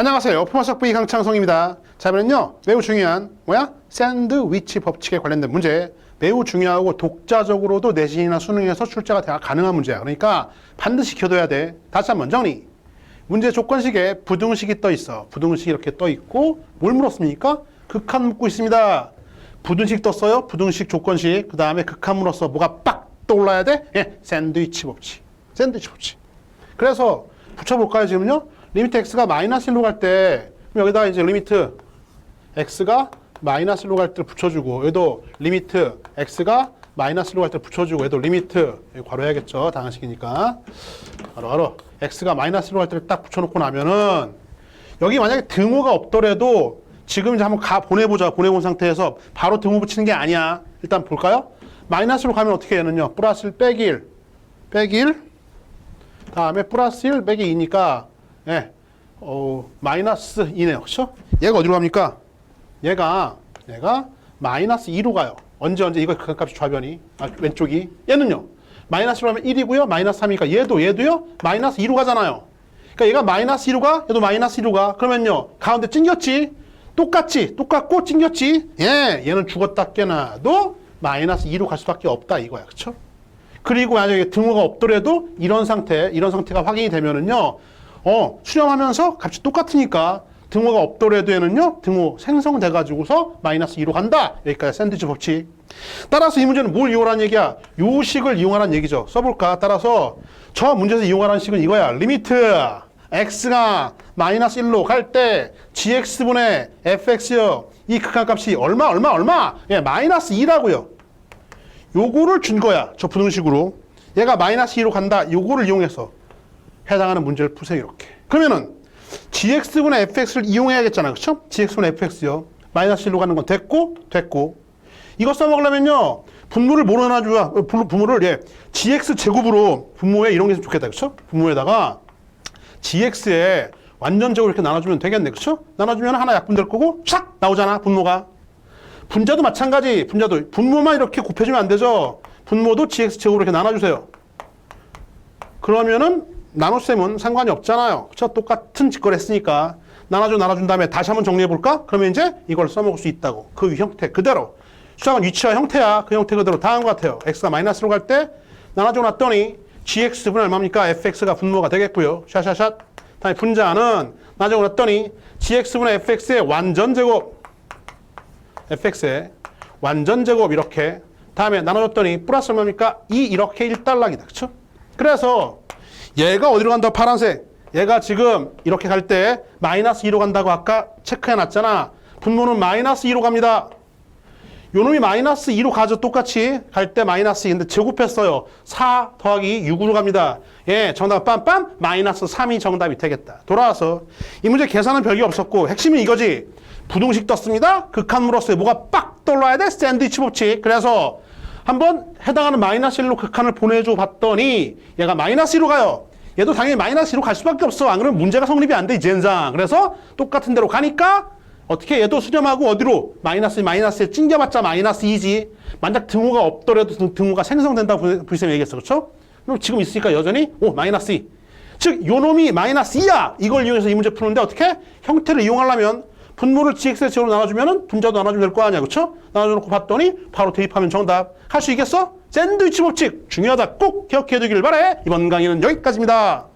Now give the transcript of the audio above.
안녕하세요. 포마석 V 강창성입니다. 자, 이번엔요, 매우 중요한, 뭐야? 샌드위치 법칙에 관련된 문제. 매우 중요하고 독자적으로도 내신이나 수능에서 출제가 다 가능한 문제야. 그러니까 반드시 켜둬야 돼. 다시 한번 정리. 문제 조건식에 부등식이 떠 있어. 부등식이 이렇게 떠 있고, 뭘 물었습니까? 극한 묻고 있습니다. 부등식 떴어요. 부등식 조건식. 그 다음에 극한 물었어. 뭐가 빡 떠올라야 돼? 예, 샌드위치 법칙. 샌드위치 법칙. 그래서 붙여볼까요, 지금요? 리미트 x가 마이너스 1로 갈 때, 여기다가 이제 리미트 x가 마이너스 1로 갈 때 붙여주고, 여기도 리미트 x가 마이너스 1로 갈 때 붙여주고, 여기도 리미트, 괄호 해야겠죠, 당식이니까. 바로, 바로, x가 마이너스 1로 갈때딱 붙여놓고 나면은, 여기 만약에 등호가 없더라도, 지금 이제 한번 가, 보내보자, 보내본 상태에서 바로 등호 붙이는 게 아니야. 일단 볼까요? 마이너스로 가면 어떻게 되느냐? 플러스 1 빼기 1, 빼기 1, 다음에 플러스 1 빼기 2니까 예, 어, 마이너스 2네요. 그렇죠? 얘가 어디로 갑니까? 얘가 얘가 마이너스 2로 가요. 언제 언제 이거 그 값이 좌변이 아, 왼쪽이 얘는요. 마이너스로 하면 1이고요. 마이너스 3이니까 얘도 얘도요. 마이너스 2로 가잖아요. 그러니까 얘가 마이너스 2로 가, 얘도 마이너스 2로 가. 그러면요. 가운데 찡겼지? 똑같지? 똑같고 찡겼지? 예, 얘는 죽었다 깨나도 마이너스 2로 갈 수밖에 없다 이거야. 그렇죠? 그리고 만약에 등호가 없더라도 이런 상태, 이런 상태가 확인이 되면은요, 어, 수렴하면서 값이 똑같으니까 등호가 없더라도에는요, 등호 생성돼가지고서 마이너스 2로 간다. 여기까지 샌드위치 법칙. 따라서 이 문제는 뭘 이용하라는 얘기야? 요 식을 이용하라는 얘기죠. 써볼까? 따라서 저 문제에서 이용하라는 식은 이거야. 리미트 x가 마이너스 1로 갈 때 gx분의 fx요. 이 극한값이 얼마, 얼마, 얼마? 예, 마이너스 2라고요. 요거를 준 거야. 저 부등식으로. 얘가 마이너스 2로 간다. 요거를 이용해서 해당하는 문제를 푸세요. 이렇게. 그러면은 gx분의 fx를 이용해야겠잖아. 그쵸? gx분의 fx요. 마이너스 1로 가는 건 됐고, 됐고. 이거 써먹으려면요. 분모를 뭐로 나눠줘야, 어, 분- 분모를, 예. gx 제곱으로 분모에 이런 게 있으면 좋겠다. 그쵸? 분모에다가 gx에 완전 제곱 이렇게 나눠주면 되겠네. 그쵸? 나눠주면 하나 약분될 거고, 샥! 나오잖아. 분모가. 분자도 마찬가지. 분자도 분모만 이렇게 곱해주면 안 되죠. 분모도 gx 제곱으로 이렇게 나눠주세요. 그러면은 나눗셈은 상관이 없잖아요. 그쵸? 똑같은 직거래 했으니까. 나눠줘 나눠준 다음에 다시 한번 정리해 볼까? 그러면 이제 이걸 써먹을 수 있다고. 그 형태 그대로. 수학은 위치와 형태야. 그 형태 그대로 다음 것 같아요. x가 마이너스로 갈 때 나눠줘 놨더니 gx분은 얼마입니까? fx가 분모가 되겠고요. 샷샷샷. 다음에 분자는 나눠줘 놨더니 gx분의 fx의 완전 제곱 fx의 완전 제곱 이렇게 다음에 나눠줬더니 플러스 얼마입니까? 2 이렇게 1달러기다. 그쵸? 그래서 얘가 어디로 간다? 파란색. 얘가 지금 이렇게 갈 때 마이너스 2로 간다고 아까 체크해 놨잖아. 분모는 마이너스 2로 갑니다. 요놈이 마이너스 2로 가죠. 똑같이 갈 때 마이너스 2. 근데 제곱했어요. 4 더하기 6으로 갑니다. 예, 정답 빰빰 마이너스 3이 정답이 되겠다. 돌아와서 이 문제 계산은 별게 없었고 핵심은 이거지. 부등식 떴습니다. 극한으로서 뭐가 빡 떠올라야 돼? 샌드위치 법칙. 그래서 한번 해당하는 마이너스 1로 극한을 보내줘 봤더니 얘가 마이너스 1로 가요. 얘도 당연히 마이너스 1로 갈 수밖에 없어. 안 그러면 문제가 성립이 안 돼, 이 젠장. 그래서 똑같은 대로 가니까 어떻게 얘도 수렴하고 어디로 마이너스 마이너스에 찡겨봤자 마이너스 2지. 만약 등호가 없더라도 등- 등호가 생성된다고 불쌤이 얘기했어. 그렇죠? 그럼 지금 있으니까 여전히 오 마이너스 2. 즉 요놈이 마이너스 2야. 이걸 이용해서 이 문제 푸는데 어떻게? 형태를 이용하려면 분모를 gx의 제로 나눠주면은 분자도 나눠주면 될 거 아니야. 그렇죠? 나눠주놓고 봤더니 바로 대입하면 정답. 할 수 있겠어? 샌드위치 법칙 중요하다. 꼭 기억해 두길 바래. 이번 강의는 여기까지입니다.